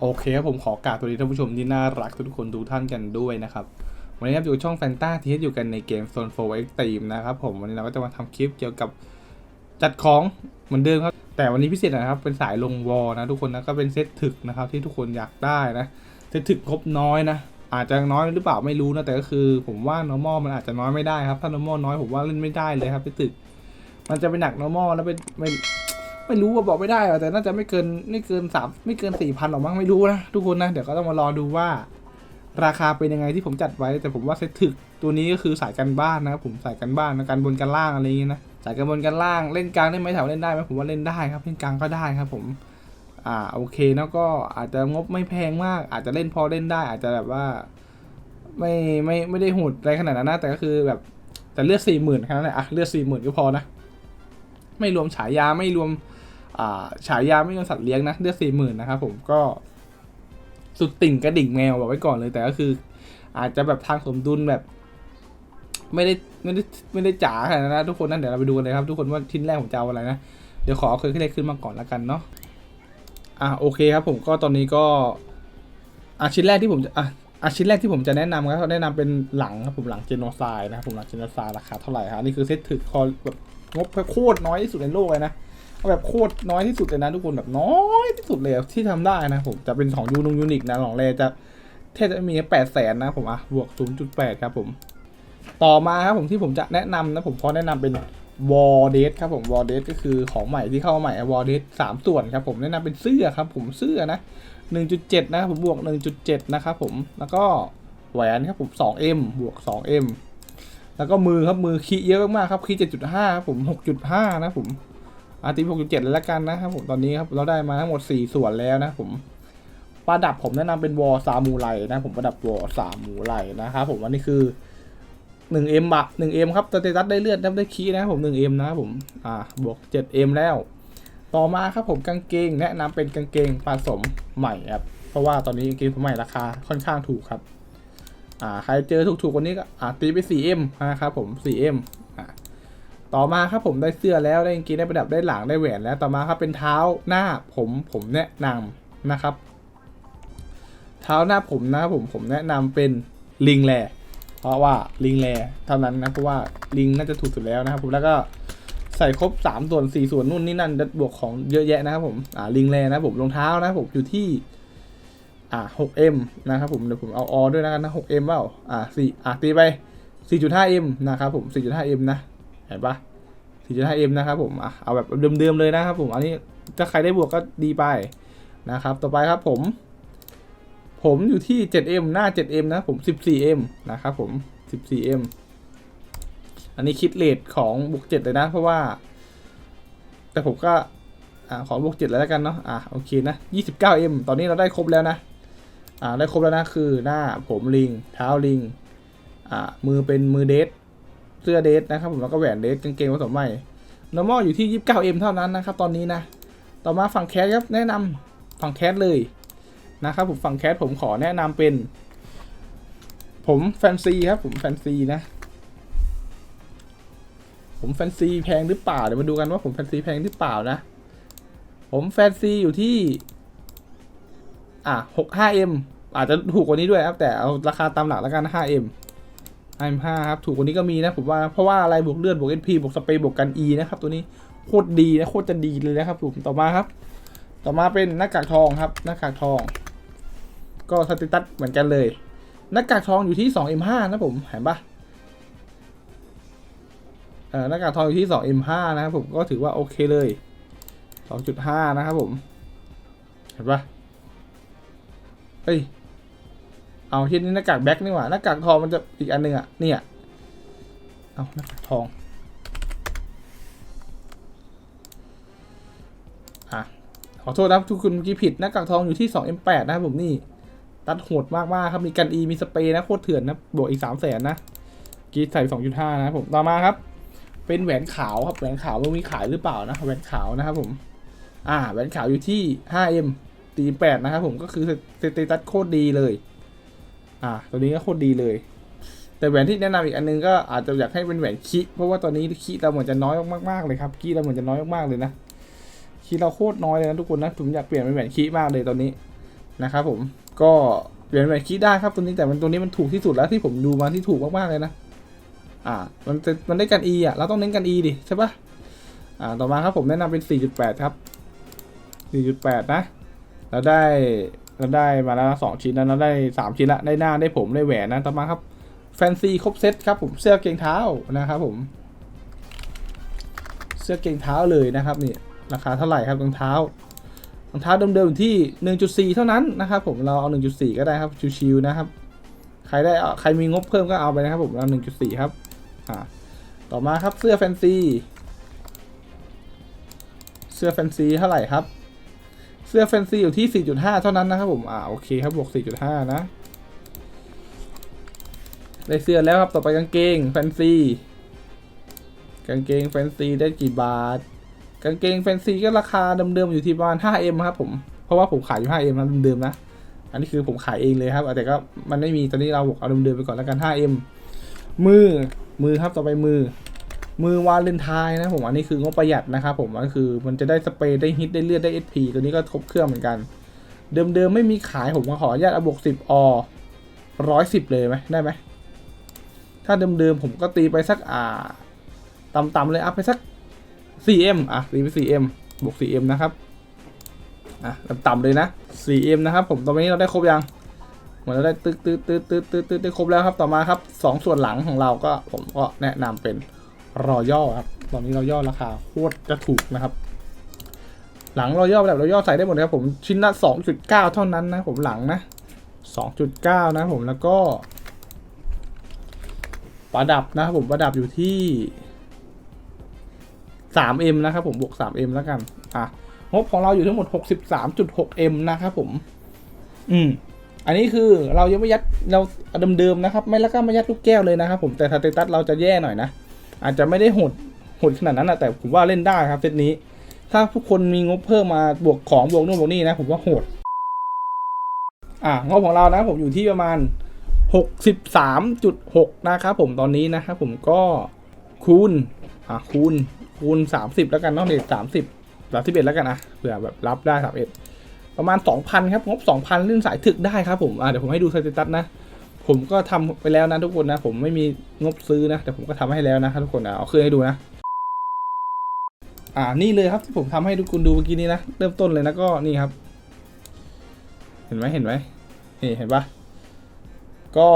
โอเคครับผมขอกราบสวัสดีท่านผู้ชมที่น่ารักทุกคนทุกท่านกันด้วยนะครับ วันนี้ครับอยู่ช่องแฟนตาที่อยู่กันในเกม Zone 4 Extreme นะครับผมวันนี้เราก็จะมาทำคลิปเกี่ยวกับจัดของเหมือนเดิมครับ แต่วันนี้พิเศษนะครับเป็นสายลงวอลนะทุกคนนะก็เป็นเซตถึกนะครับที่ทุกคนอยากได้นะเซตถึกครบน้อยนะอาจจะน้อยหรือเปล่าไม่รู้นะแต่ก็คือผมว่า normal มันอาจจะน้อยไม่ได้ครับถ้า normal น้อยผมว่าเล่นไม่ได้เลยครับเซตถึก มันจะเป็นหนัก normal แล้วเป็น ไม่รู้ว่าบอกไม่ได้อะแต่น่าจะไม่เกินไม่เกินสามไม่เกินสี่พันหรอกมั้งไม่รู้นะทุกคนนะเดี๋ยวก็ต้องมารอดูว่าราคาเป็นยังไงที่ผมจัดไว้ แต่ผมว่าเซตถึกตัวนี้ก็คือสายกันบ้านนะครับผมสายกันบ้านนะการบนกันล่างอะไรอย่างเงี้ยนะสายกันบนกันล่างเล่นกลางได้ไหมแถวเล่นได้ไหมผมว่าเล่นได้ครับเล่นกลางก็ได้ครับ ผม อ่าโอเคแล้วก็อาจจะงบไม่แพงมาก อาจจะเล่นพอเล่นได้ อาจจะแบบว่า ไม่ไม่ไม่ได้โหดอะไรขนาดนั้นนะแต่ก็คือแบบแต่เลือดสี่หมื่นแค่นั้นแหละอะเลือดสี่หมื่นก็พอนะไม่รวมฉายาไม่รวม ฉายาไม่รวมสัตว์เลี้ยงนะเลือดสี่หมื่นนะครับผมก็สุดติ่งกระดิ่งแมวบอกไว้ก่อนเลยแต่ก็คือ อาจจะแบบทางสมดุลแบบ ไม่ได้ไม่ได้ไม่ได้จ๋าขนาดนั้นนะทุกคนนั่นเดี๋ยวเราไปดูกันเลยครับ ทุกคนว่าชิ้นแรกผมจะเอาอะไรนะเดี๋ยวขอเอาเคยขึ้นเลขขึ้นมาก่อนแล้วกันเนาะอะโอเคครับ ผมก็ตอนนี้ก็อะชิ้นแรกที่ผมจะอะอะชิ้นแรกที่ผมจะแนะนำครับแนะนำเป็นหลังครับผมหลังเจโนไซด์นะครับผมหลังเจโนไซด์ราคาเท่าไหร่ครับนี่คือเซตถึกคอแบบงบโคตรน้อยที่สุดในโลกเลยนะ แบบโคตรน้อยที่สุดเลยนะทุกคนแบบน้อยที่สุดเลยที่ทำได้นะผมจะเป็นของยูนงยูนิคนะหลองแรจะแทบจะมีแปดแสนนะผมอะบวก 0.8 ครับผม ต่อมาครับผมที่ผมจะแนะนำนะผมขอแนะนำเป็นวอลเดสครับผมวอลเดสก็คือของใหม่ที่เข้าใหม่วอลเดสสามส่วนครับผมแนะนำเป็นเสื้อครับผมเสื้อนะ1.7 นะครับผมบวก 1.7 นะครับผมแล้วก็แหวนครับผม 2M บวก 2M แล้วก็มือครับมือคีเยอะมากๆครับคี7.5ครับผม 6.5 นะผม อาร์ตีหกจุดเจ็ดเลยละกันนะครับผมตอนนี้ครับเราได้มาทั้งหมดสี่ส่วนแล้วนะผมประดับผมแนะนำเป็นวอซามูไรนะผมประดับวอซามูไรนะครับผมอันนี้คือหนึ่งเอ็มบะหนึ่งเอ็มครับสเตตัสได้เลือดได้คีนะครับผมหนึ่งเอ็มนะผมอ่าบวกเจ็ดเอ็มแล้ว ต่อมาครับผมกางเกงแนะนำเป็นกางเกงผสมใหม่ครับเพราะว่าตอนนี้กางเกงผมใหม่ราคาค่อนข้างถูกครับอ่าใครเจอถูกๆกว่านี้ก็อ่าตีไป 4M นะครับผม 4M อ่า ต่อมาครับผมได้เสื้อแล้วได้กางเกงได้ประดับได้หลังได้แหวนแล้วต่อมาครับเป็นเท้าหน้าผมผมแนะนำนะครับ เท้าหน้าผมนะครับผมผมแนะนำเป็นลิงแลเพราะว่าลิงแลเท่านั้นนะเพราะว่าลิงน่าจะถูกสุดแล้วนะครับผมแล้วก็ใส่ครบ 3 ส่วน 4 ส่วนนู่นนี่นั่นบวกของเยอะแยะนะครับผมอ่าลิงแลนะผมรองเท้านะผมอยู่ที่อ่า 6M นะครับผมเดี๋ยวผมเอาออด้วยนะกันนะ 6M เปล่าอ่า4อ่าตีไป 4.5M นะครับผม 4.5M นะ เห็นปะ 4.5M นะครับผมเอาแบบเดิมๆเลยนะครับผมอันนี้ถ้าใครได้บวกก็ดีไปนะครับ ต่อไปครับผม ผมอยู่ที่ 7M หน้า 7M นะผม 14M นะครับผม 14M อันนี้คิดเลทของบวก7เลยนะ เพราะว่า แต่ผมก็อ่าขอบวก7แล้วกันเนาะอะโอเคนะ 29M ตอนนี้เราได้ครบแล้วนะอ่าได้ครบแล้วนะคือหน้าผมลิง เท้าลิงอ่ามือเป็นมือเดท เสื้อเดทนะครับผมแล้วก็แหวนเดทกางเกงผสมใหม่ normal อยู่ที่ 29m เท่านั้นนะครับตอนนี้นะ ต่อมาฝั่งแคสครับแนะนำฝั่งแคสเลยนะครับผมฝั่งแคสผมขอแนะนำเป็น ผมแฟนซีครับผมแฟนซีนะ ผมแฟนซีแพงหรือเปล่าเดี๋ยวมาดูกันว่าผมแฟนซีแพงหรือเปล่านะ ผมแฟนซีอยู่ที่ อะ 65m อาจจะถูกกว่านี้ด้วยครับแต่เอาราคาตามหลักแล้วกัน 5m i5 ครับ ถูกกว่านี้ก็มีนะผมว่า เพราะว่าอะไรบวกเลือดบวก SP บวกสเปรย์บวกกัน E นะครับ ตัวนี้โคตรดีนะโคตรจะดีเลยนะครับผมต่อมาครับ ต่อมาเป็นหน้ากากทองครับ หน้ากากทอง ก็สเตตัสเหมือนกันเลย หน้ากากทองอยู่ที่ 2M5 นะผมเห็นปะเออหน้ากากทองอยู่ที่ 2M5 นะครับผมก็ถือว่าโอเคเลย 2.5 นะครับผม เห็นปะเฮ้ย เอาที่นี่หน้ากากแบ็คนี่หว่าหน้ากากทองมันจะอีกอันหนึ่งอะเนี่ยเอาหน้ากากทองอะขอโทษนะทุกคนเมื่อกี้ผิดหน้ากากทองอยู่ที่ 2M8 นะครับผมนี่ ตัดโหดมากๆครับมีกันอีมีสเปรย์นะโคตรเถื่อนนะบวกอีก3 0 0แสนนะกีใส่2.5นะครับผมต่อมาครับ เป็นแหวนขาวครับแหวนขาวมันมีขายหรือเปล่านะแหวนขาวนะครับผมอ่าแหวนขาวอยู่ที่ 5M ตี8นะครับผมก็คือสเตตัสโคตรดีเลย อ่าตัวนี้ก็โคตรดีเลย แต่แหวนที่แนะนำอีกอันนึงก็อาจจะอยากให้เป็นแหวนคิเพราะว่าตอนนี้คิเราเหมือนจะน้อยมากๆเลยครับคิเราเหมือนจะน้อยมากๆเลยนะคิเราโคตรน้อยเลยนะทุกคนนะผมอยากเปลี่ยนเป็นแหวนคิมากเลยตอนนี้นะครับผมก็เปลี่ยนแหวนคีได้ครับตัวนี้แต่มันตัวนี้มันถูกที่สุดแล้วที่ผมดูมาที่ถูกมากๆเลยนะอ่ามันจะมันได้กัน E อะเราต้องเน้นกัน E ดิใช่ปะอ่าต่อมาครับผมแนะนำเป็น 4.8 ครับ 4.8 นะ เราได้ เราได้มาแล้วสองชิ้นแล้วเราได้สามชิ้นละได้หน้าได้ผมได้แหวนนะต่อมาครับแฟนซีครบเซ็ตครับผมเสื้อเกงเท้านะครับผม เสื้อเกงเท้าเลยนะครับนี่ราคาเท่าไหร่ครับรองเท้ารองเท้าเดิมๆที่ 1.4 เท่านั้นนะครับผมเราเอา 1.4 ก็ได้ครับชิวๆนะครับใครได้อาใครมีงบเพิ่มก็เอาไปนะครับผมเรา1.4 ครับอ่าต่อมาครับเสื้อแฟนซีเสื้อแฟนซีเท่าไหร่ครับ สื้อแฟนซีอยู่ที่ 4.5 เท่านั้นนะครับผม อ่าโอเคครับบวก 4.5 นะ ได้เสื้อแล้วครับ ต่อไปกางเกงแฟนซี กางเกงแฟนซีได้กี่บาท กางเกงแฟนซีก็ราคาเดิมๆอยู่ที่ประมาณ 5M ครับผม เพราะว่าผมขายอยู่ 5M นะเดิมๆนะ อันนี้คือผมขายเองเลยครับ แต่ก็มันไม่มี ตอนนี้เราบอกเอาเดิมๆไปก่อนแล้วกัน 5M มือ มือครับ ต่อไปมือ มือวาเลนไทน์นะผมอันนี้คืองบประหยัดนะครับผมก็คือมันจะได้สเปรย์ได้ฮิตได้เลือดได้ SP ตัวนี้ก็ครบเครื่องเหมือนกัน เดิมๆไม่มีขายผมก็ขออนุญาตเอาบวก10อร้อยสิบเลยไหมได้ไหมถ้าเดิมๆผมก็ตีไปสักอ่าต่ำๆเลยอัพไปสัก 4M อะตีไป 4M บวก 4M นะครับอะต่ำๆเลยนะ 4M นะครับผมตอนนี้เราได้ครบยังเหมือนเราได้ตึ๊ดตึ๊ดตึ๊ดตึ๊ดตึ๊ดตึ๊ดได้ครบแล้วครับต่อมาครับสองส่วนหลังของเราก็ผมก็แนะนำเป็น รอย่อครับตอนนี้เราย่อราคาโคตรจะถูกนะครับ หลังราย่อแบบราย่อใส่ได้หมดครับผมชิ้นละ 2.9 เท่านั้นนะผมหลังนะ 2.9 นะผมแล้วก็ ประดับนะครับผมประดับอยู่ที่ 3M นะครับผมบวก 3M แล้วกันอะงบของเราอยู่ทั้งหมด 63.6M นะครับผม อืมอันนี้คือเรายังไม่ยัดเราเดิมๆนะครับ ไม่แล้วก็ไม่ยัดลูกแก้วเลยนะครับผมแต่สเตตัสเราจะแย่หน่อยนะ อาจจะไม่ได้โหดโหดขนาดนั้นนะแต่ผมว่าเล่นได้ครับเซตนี้ ถ้าทุกคนมีงบเพิ่มมาบวกของบวกนู่นบวกนี่นะผมว่าโหด อ่างบของเรานะผมอยู่ที่ประมาณ 63.6 นะครับผมตอนนี้นะครับผมก็คูณอะคูณคูณ 30 แล้วกันเนาะเด็ด30 31แล้วกันนะเผื่อแบบรับได้31ประมาณ 2,000 ครับ งบ 2,000เล่นสายถึกได้ครับผม อ่าเดี๋ยวผมให้ดูสเตตัสนะ ผมก็ทำไปแล้วนะทุกคนนะ ผมไม่มีงบซื้อนะ แต่ผมก็ทำให้แล้วนะครับทุกคนนะเอาขึ้นให้ดูนะ อ่านี่เลยครับที่ผมทำให้ทุกคนดูเมื่อกี้นี้นะเริ่มต้นเลยนะก็นี่ครับ เห็นไหมเห็นไหมนี่เห็นปะก็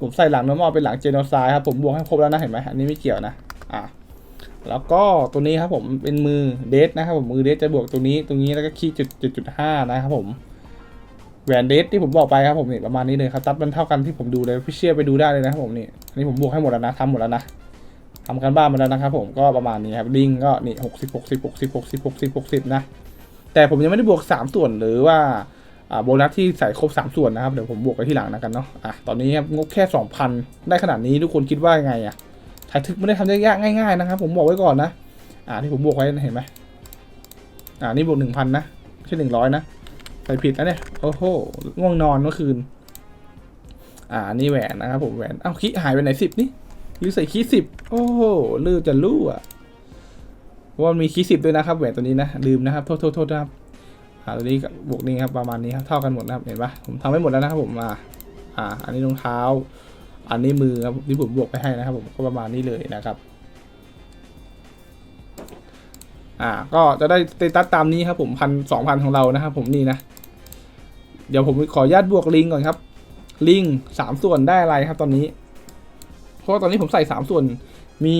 ผมใส่หลังน้ำมอเป็นหลังเจโนไซด์ครับผมบวกให้ครบแล้วนะเห็นไหมอันนี้ไม่เกี่ยวนะอ่าแล้วก็ตัวนี้ครับผมเป็นมือเดทนะครับผมมือเดทจะบวกตรงนี้ตรงนี้แล้วก็คีย์จุดจุดจุดห้านะครับผม แหวนเดทที่ผมบอกไปครับผมนี่ประมาณนี้เลยครับตัดมันเท่ากันที่ผมดูเลยพี่เชื่อไปดูได้เลยนะครับผมนี่อันนี้ผมบวกให้หมดแล้วนะทำหมดแล้วนะทำกันบ้านมาแล้วนะครับผมก็ประมาณนี้ครับลิงก็นี่หกสิบหกสิบหกสิบหกสิบหกสิบหกสิบนะแต่ผมยังไม่ได้บวกสามส่วนหรือว่าโบนัสที่ใส่ครบสามส่วนนะครับเดี๋ยวผมบวกไปที่หลังนะกันเนาะอะตอนนี้ครับงบแค่สองพันได้ขนาดนี้ทุกคนคิดว่ายังไงอะถ่ายทึกไม่ได้ทำยากๆง่ายๆนะครับผมบอกไว้ก่อนนะอ่าที่ผมบวกไว้เห็นไหมอ่านี่บวกหนึ่งพันนะไม่ใช่หนึ่งร้อยนะ ใส่ผิดนะเนี่ย โอ้โห ง่วงนอนเมื่อคืน อ่า นี่แหวนนะครับผมแหวน เอ้าคีหายไปไหนสิบนี่หรือใส่คีสิบ โอ้โห ลืมจะรู้อะเพราะว่ามีคีสิบด้วยนะครับแหวนตัวนี้นะ ลืมนะครับ โทษโทษโทษนะครับ อ่า ตัวนี้บวกนี่ครับ ประมาณนี้ครับ เท่ากันหมดนะครับ เห็นปะผมทำให้หมดแล้วนะครับผมมาอ่า อันนี้รองเท้า อันนี้มือครับที่ผมบวกไปให้นะครับ ผมก็ประมาณนี้เลยนะครับอ่าก็จะได้สเตตัสตามนี้ครับผมพันสองพันของเรานะครับผมนี่นะ เดี๋ยวผมขออนุญาตบวกลิงก่อนครับ ลิงสามส่วนได้อะไรครับตอนนี้ เพราะว่าตอนนี้ผมใส่สามส่วนมี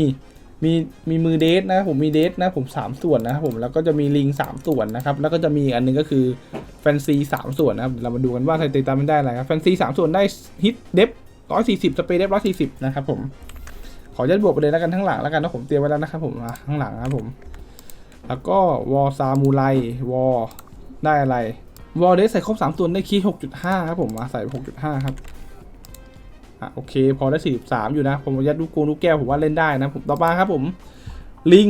มีมีมือเดทนะผมมีเดทนะผมสามส่วนนะครับผมแล้วก็จะมีลิงสามส่วนนะครับ แล้วก็จะมีอันหนึงก็คือแฟนซีสามส่วนนะครับเรามาดูกันว่าสเตตัสมันได้อะไรครับแฟนซีสามส่วนได้ฮิตเดฟร้อยสี่สิบสเปรย์เดฟร้อยสี่สิบนะครับผมขออนุญาตบวกไปเลยแล้วกันทั้งหลังแล้วกันนะผมเตรียมไว้แล้วนะครับผมมาข้างหลังนะครับผม แล้วก็วอลซามูไรวอลได้อะไร วอลเดสใส่ครบ3ส่วนได้คีย์6.5 ครับผมมาใส่ 6.5 ครับ อะโอเค พอได้ 43 อยู่นะ ผมยัดลูกกูลูกแก้ว ผมว่าเล่นได้นะ ผมต่อมาครับผม ลิง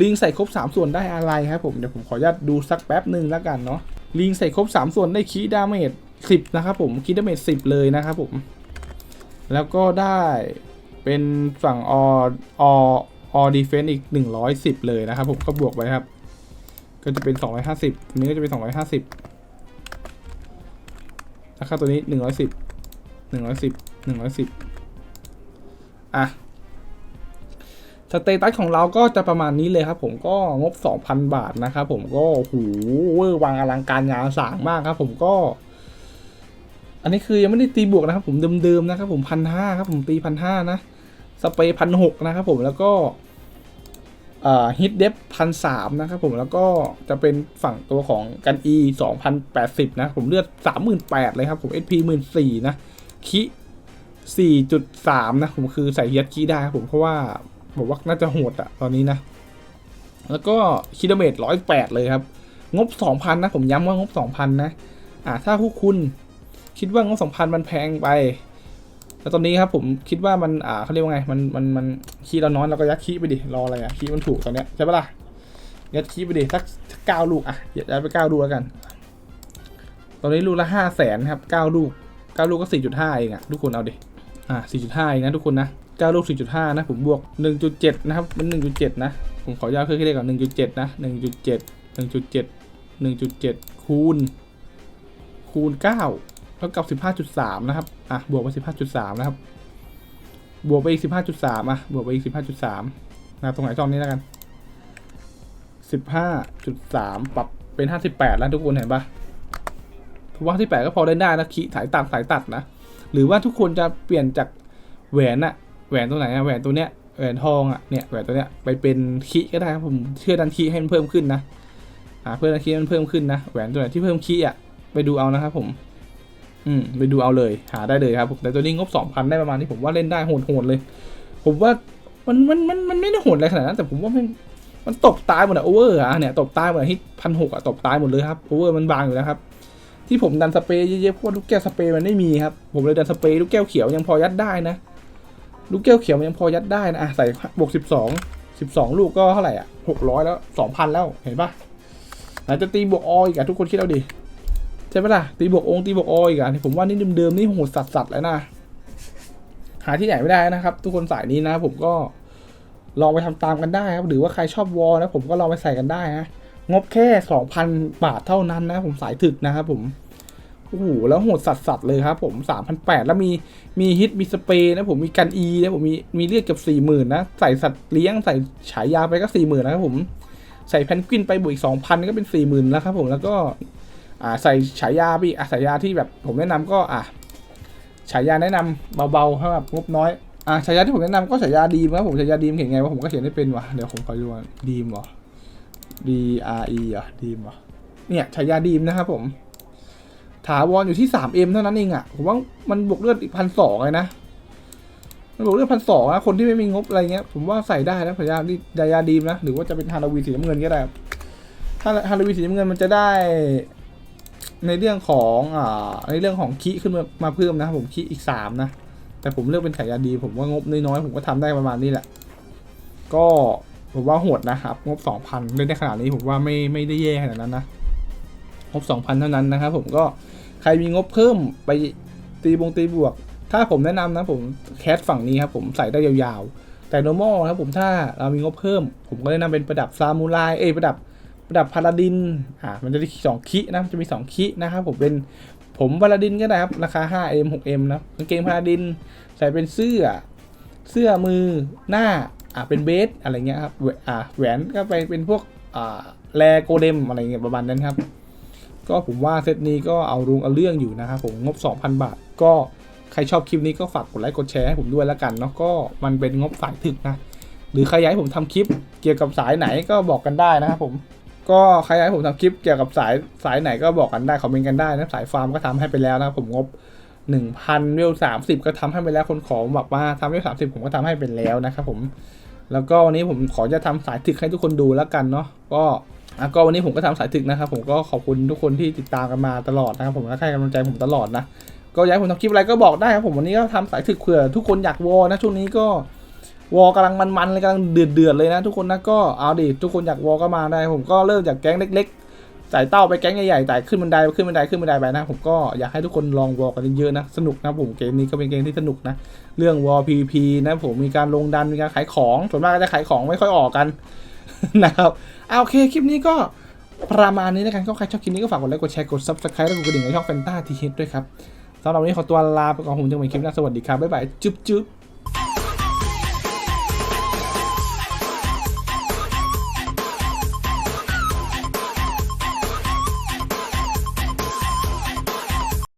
ลิงใส่ครบ 3 ส่วนได้อะไรครับผม เดี๋ยวผมขออนุญาตดูสักแป๊บหนึ่งแล้วกันเนาะ ลิงใส่ครบ 3 ส่วนได้คีย์ดาเมจ10 นะครับผม คีย์ดาเมจ10 เลยนะครับผม แล้วก็ได้เป็นฝั่งออออดีเฟนต์อีก 110 เลยนะครับผม ก็บวกไปครับ ก็จะเป็น250อันนี้ก็จะเป็น250นะครับตัวนี้หนึ่งร้อยสิบหนึ่งร้อยสิบหนึ่งร้อยสิบอะสเตตัสของเราก็จะประมาณนี้เลยครับผมก็งบ 2,000 บาทนะครับผมก็โหเวอร์วังอลังการงานสางมากครับผมก็ อันนี้คือยังไม่ได้ตีบวกนะครับผมเดิมๆนะครับผมพันห้าครับผมตีพันห้านะ สเปรย์พันหกนะครับผมแล้วก็ ฮิตเดฟพันสามนะครับผมแล้วก็จะเป็นฝั่งตัวของกัน E 2080นแปดสิบนะผมเลือด38,000เลยครับผม SP 14,000นสี่นะคิ4.3นะผมคือใส่ยัดคีได้ครับผมเพราะว่าผมว่าน่าจะโหดอะตอนนี้นะ แล้วก็คิโลเมตร108เลยครับ งบ2,000นนะผมย้ำว่างบ2,000นนะอ่าถ้าพวกคุณคิดว่างบ2,000มันแพงไป แล้วตอนนี้ครับผมคิดว่ามันอ่าเขาเรียกว่าไงมันมันมันคีย์เราน้อยเราก็ยัดคีย์ไปดิรออะไรอะคีย์มันถูกตอนเนี้ยใช่ปะล่ะยัดคีย์ไปดิสักกเก้าลูกอะยัดไปเก้าลูกแล้วกัน ตอนนี้ลูกละห้าแสนครับเก้าลูกเก้าลูกก็สี่จุดห้าเองอะทุกคนเอาดิอ่าสี่จุดห้าเองนะทุกคนนะเก้าลูกสี่จุดห้านะผมบวกหนึ่งจุดเจ็ดนะครับมันหนึ่งจุดเจ็ดนะผมขอยาวเครื่องคิดเลขก่อนหนึ่งจุดเจ็ดนะหนึ่งจุดเจ็ดหนึ่งจุดเจ็ดหนึ่งจุดเจ็ดคูณคูณเก้า เท่ากับสิบห้าจุดสามนะครับ อะ บวกไปสิบห้าจุดสามนะครับ บวกไปอีกสิบห้าจุดสามอะ บวกไปอีกสิบห้าจุดสามนะตรงไหนช่องนี้แล้วกันสิบห้าจุดสามปรับเป็นห้าสิบแปดแล้วทุกคนเห็นปะผมว่าที่แปดก็พอได้ได้นะขีสายตัดสายตัดนะ หรือว่าทุกคนจะเปลี่ยนจากแหวนอะแหวนตัวไหนอะแหวนตัวเนี้ย แหวนทองอะเนี่ย แหวนตัวเนี้ย ไปเป็นคีก็ได้ครับผม เชื่อดันคีให้มันเพิ่มขึ้นนะ อ่า เพื่อดันขี้มันเพิ่มขึ้นนะ แหวนตัวไหนที่เพิ่มคีอะไปดูเอานะครับผม อืมไปดูเอาเลย หาได้เลยครับผมแต่ตัวนี้งบสองพันได้ประมาณนี้ผมว่าเล่นได้โหดๆเลย ผมว่ามันมันมันมันไม่ได้โหดอะไรขนาดนั้น แต่ผมว่ามันมันตบตายหมดอะโอเวอร์อะเนี่ยตบตายหมดอะฮิตพันหกอะตบตายหมดเลยครับโอเวอร์มันบางอยู่แล้วครับ ที่ผมดันสเปรย์เยอะๆเพราะว่าลูกแก้วสเปรย์มันไม่มีครับผมเลยดันสเปรย์ลูกแก้วเขียวยังพอยัดได้นะ ลูกแก้วเขียวมันยังพอยัดได้นะอะใส่บวกสิบสองสิบสองลูกก็เท่าไหร่อะหกร้อยแล้วสองพันแล้วเห็นปะไหนจะตีบวกออีกอะทุกคนคิดเอาดิ ใช่ปะล่ะ ตีบวกองตีบวกออีกอะผมว่านี่เดิมๆนี่โหดสัสๆแล้วนะ หาที่ไหนไม่ได้นะครับ ทุกคนสายนี้นะ ผมก็ลองไปทำตามกันได้ครับ หรือว่าใครชอบวอลนะผมก็ลองไปใส่กันได้นะงบแค่สองพันบาทเท่านั้นนะ ผมสายถึกนะครับผมโอ้โหแล้วโหดสัสสัสๆเลยครับผมสามพันแปดแล้วมีมีฮิตมีสเปรย์นะผมมีกันอีนะผมมีมีเลือดเกับสี่หมื่นนะ ใส่สัตว์เลี้ยงใส่ฉายาไปก็สี่หมื่นนะครับผม ใส่แพนกวินไปบวกอีกสองพันก็เป็นสี่หมื่นแล้วครับผมแล้วก็ อ่าใส่ฉายาไปอีกอะฉายาที่แบบผมแนะนำก็อะฉายาแนะนำเบาๆให้แบบงบน้อยอะฉายาที่ผมแนะนำก็ฉายาดีมครับผมฉายาดีมเขียนไงว่าผมก็เขียนไม่เป็นวะเดี๋ยวผมขอยดูว่าดีมเหรอ D R E อะดีมเหรอเนี่ยฉายาดีมนะครับผมถาวรอยู่ที่สามเอ็มเท่านั้นเองอะ่ะ ผมว่ามันบวกเลือดอีกพันสองเลยนะ มันบวกเลือดพันสองนะ คนที่ไม่มีงบอะไรเงี้ย ผมว่าใส่ได้นะพยายามที่ดายาดีมนะ หรือว่าจะเป็นฮาราวีสีน้ำเงินก็ได้ถ้าฮาราวีสีน้ำเงินมันจะได้ ในเรื่องของอ่าในเรื่องของคีขึ้นมามาเพิ่มนะผมคีอีกสามนะ แต่ผมเลือกเป็นขายาดี ผมว่างบน้อยๆผมก็ทำได้ประมาณนี้แหละ ก็ผมว่าโหดนะครับ งบสองพันเล่นได้ขนาดนี้ผมว่าไม่ไม่ได้แย่ขนาดนั้นนะงบ 2,000 เท่านั้นนะครับผมก็ใครมีงบเพิ่มไปตีบงตีบวก ถ้าผมแนะนำนะผมแคสฝั่งนี้ครับผมใส่ได้ยาวๆ แต่ normal นะครับผมถ้าเรามีงบเพิ่ม ผมก็แนะนำเป็นประดับซามูไรเอยประดับ ประดับพาราดินอ่ามันจะมีสองคินะจะมี 2 คินะครับผมเป็นผมพาราดินก็ได้ครับ ราคา 5M 6M นะกางเกงพาราดิน ใส่เป็นเสื้อ เสื้อมือหน้าอ่าเป็นเบสอะไรเงี้ยครับแหวอ่าแหวนก็ไปเป็นพวกอ่าแลโกเดมอะไรเงี้ยประมาณนั้นครับ ก็ผมว่าเซตนี้ก็เอารุงเอาเรื่องอยู่นะครับผมงบ 2,000 บาท ก็ใครชอบคลิปนี้ก็ฝากกดไลค์กดแชร์ให้ผมด้วยแล้วกันเนาะก็มันเป็นงบสายถึกนะ หรือใครอยากให้ผมทำคลิปเกี่ยวกับสายไหนก็บอกกันได้นะครับผม ก็ใครอยากให้ผมทำคลิปเกี่ยวกับสายสายไหนก็บอกกันได้คอมเมนต์กันได้นะสายฟาร์มก็ทำให้ไปแล้วนะครับผมงบ1,000เวล30ก็ทำให้ไปแล้วคนขอบอกมาทำเวล30ผมก็ทำให้เป็นแล้วนะครับผมแล้วก็วันนี้ผมขอจะทำสายถึกให้ทุกคนดูแล้วกันเนาะก็อะก็วันนี้ผมก็ทำสายถึกนะครับผมก็ขอบคุณทุกคนที่ติดตามกันมาตลอดนะครับผมและให้กำลังใจผมตลอดนะก็อยากผมทำคลิปอะไรก็บอกได้ครับผมวันนี้ก็ทำสายถึกเผื่อทุกคนอยากวอนะช่วงนี้ก็ วอลกำลังมันๆเลยกำลังเดือดเดือดๆเลยนะทุกคนนะก็เอาดิทุกคนอยากวอลก็มาได้ ผมก็เริ่มจากแก๊งเล็กๆสายเต้าไปแก๊งใหญ่ๆแต่ขึ้นบันไดขึ้นบันไดขึ้นบันไดไปนะ ผมก็อยากให้ทุกคนลองวอลกันเยอะๆนะสนุกนะผมเกมนี้ก็เป็นเกมที่สนุกนะ เรื่องวอ PVP นะผมมีการลงดันมีการขายของส่วนมากก็จะขายของไม่ค่อยออกกันนะครับเอาโอเคคลิปนี้ก็ประมาณนี้แล้วกันก็ใครชอบคลิปนี้ก็ฝากกดไลค์กดแชร์กด subscribe และกดกระดิ่งในช่องแฟนตาทีเฮดด้วยครับสำหรับวันนี้ขอตัวลาไปก่อนผมจะไปคลิปหน้าสวัสดีครับบ๊ายบายจุ๊บจุ๊บ